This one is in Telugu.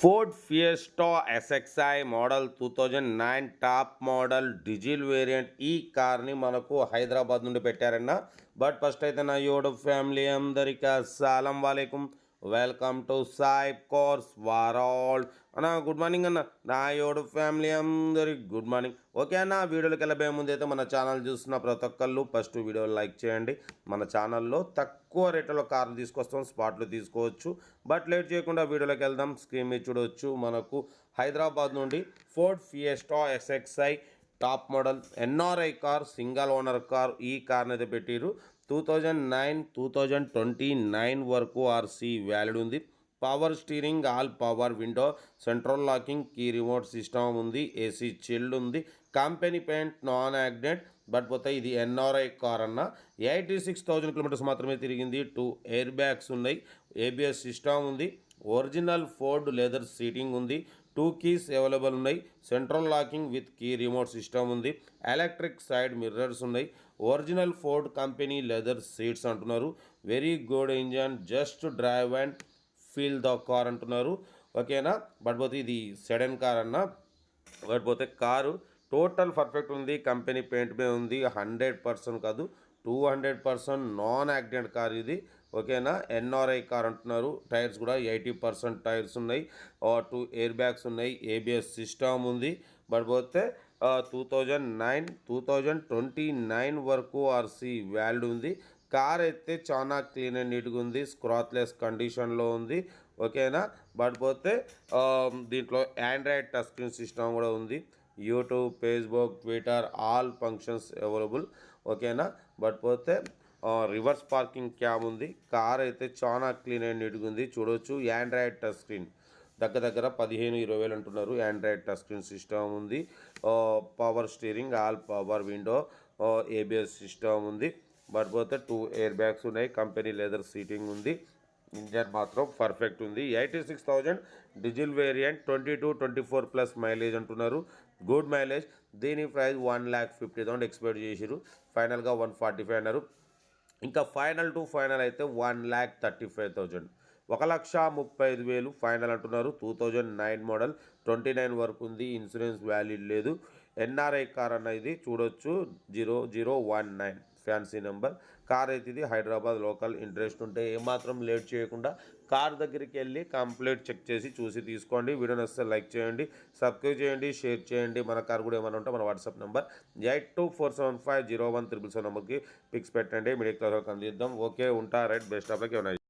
Ford Fiesta SXI model two thousand nine top model diesel variant ఈ కార్ని మనకు హైదరాబాద్ నుండి పెట్టారన్న. బట్ ఫస్ట్ అయితే నా యోడు ఫ్యామిలీ అందరికీ అస్సలం వాలేకుం. Welcome to Saib cars world అన్న గుడ్ మార్నింగ్ అన్న. నా యోడు ఫ్యామిలీ అందరికి గుడ్ మార్నింగ్ ఓకే అన్న వీడియోకి వెళ్ళబోయే ముందు అయితే మన ఛానల్ చూస్తున్న ప్రతి ఒక్కళ్ళు ఫస్ట్ వీడియో లైక్ చేయండి. మన ఛానల్లో తక్కువ రేట్లో కార్లు తీసుకొస్తాం స్పాట్లు తీసుకోవచ్చు. బట్ లేట్ చేయకుండా వీడియోలోకి వెళ్దాం. స్క్రీన్ మీద చూడవచ్చు మనకు హైదరాబాద్ నుండి Ford Fiesta SXI top model NRI car single owner car ఈ కార్ని అయితే పెట్టిరు two thousand nine two thousand twenty nine వరకు ఆర్సీ వ్యాలిడ్ ఉంది. Power steering all power window central locking key remote system ఉంది ఏసీ చిల్డ్ ఉంది. కంపెనీ పెయింట్ నాన్ యాగ్నెట్ బట్ పోతే ఇది ఎన్ఆర్ఐ కార్ అన్న. ఎయిటీ సిక్స్ థౌజండ్ కిలోమీటర్స్ మాత్రమే తిరిగింది. టూ ఎయిర్ బ్యాగ్స్ ఉన్నాయి. ఏబిఎస్ సిస్టమ్ ఉంది. ఒరిజినల్ ఫోర్డ్ లెదర్ సీటింగ్ ఉంది. టూ కీస్ అవైలబుల్ ఉన్నాయి. Central locking with key remote system ఉంది. ఎలక్ట్రిక్ సైడ్ మిర్రర్స్ ఉన్నాయి. Original Ford company leather seats అంటున్నారు. Very good engine just drive and feel the car అంటున్నారు. ఓకేనా? బట్ పోతే ఇది సెడన్ కార్ అన్న. బట్ పోతే కారు టోటల్ పర్ఫెక్ట్ ఉంది. కంపెనీ పెయింట్ మీద ఉంది. హండ్రెడ్ పర్సెంట్ కాదు. Two hundred percent non accident car ఇది. ఓకేనా? ఎన్ఆర్ఐ కార్ అంటున్నారు. టైర్స్ కూడా ఎయిటీ పర్సెంట్ టైర్స్ ఉన్నాయి. టూ ఎయిర్ బ్యాగ్స్ ఉన్నాయి. ఏబిఎస్ సిస్టమ్ ఉంది. బట్ పోతే two thousand nine two thousand twenty nine వరకు ఆర్సీ వ్యాల్డ్ ఉంది. కార్ అయితే చాలా క్లీన్ అండ్ నీట్గా ఉంది. స్క్రాత్లెస్ కండిషన్లో ఉంది. ఓకేనా? బట్ పోతే దీంట్లో ఆండ్రాయిడ్ టచ్ స్క్రీన్ సిస్టమ్ కూడా ఉంది. YouTube Facebook Twitter all functions available ఓకేనా? బట్ పోతే రివర్స్ పార్కింగ్ క్యాబ్ ఉంది. కార్ అయితే చాలా క్లీన్ అండ్ నీట్గా ఉంది. చూడొచ్చు. Android touch screen. దగ్గర దగ్గర పదిహేను ఇరవై వేలు అంటున్నారు. యాండ్రాయిడ్ టచ్ స్క్రీన్ సిస్టమ్ ఉంది. Power steering all power window ABS system ఉంది. బట్ పోతే టూ ఎయిర్ బ్యాగ్స్ ఉన్నాయి. కంపెనీ లెదర్ సీటింగ్ ఉంది. ఇంజన్ మాత్రం పర్ఫెక్ట్ ఉంది. Eighty six thousand diesel variant twenty two twenty four plus mileage అంటున్నారు. గుడ్ మైలేజ్ దీని price one lakh fifty thousand expect చేసిరు ఫైనల్గా వన్ ఫార్టీ ఫైవ్ అన్నారు. ఇంకా ఫైనల్ టు ఫైనల్ అయితే one lakh thirty five thousand ఒక లక్ష ముప్పై ఐదు వేలు ఫైనల్ అంటున్నారు. Two thousand nine model twenty nine వరకు ఉంది. ఇన్సూరెన్స్ వ్యాలిడ్ లేదు. ఎన్ఆర్ఐ కార్ అన్న ఇది చూడొచ్చు. Zero zero one nine fancy number. Car అయితే ఇది హైదరాబాద్ లోకల్ ఇంట్రెస్ట్ ఉంటే ఏమాత్రం లేట్ చేయకుండా కార్ దగ్గరికి వెళ్ళి కంప్లీట్ చెక్ చేసి చూసి తీసుకోండి. వీడియో నచ్చితే లైక్ చేయండి సబ్స్క్రైబ్ చేయండి షేర్ చేయండి. మన కార్ కూడా ఏమైనా ఉంటే మన WhatsApp number eight two four seven five zero one triple seven నెంబర్కి పిక్స్ పెట్టండి. మిడిల్ క్లాస్ అందిద్దాం ఓకే ఉంటా రైట్ బెస్ట్ ఆఫ్ లక్ ఏమైనా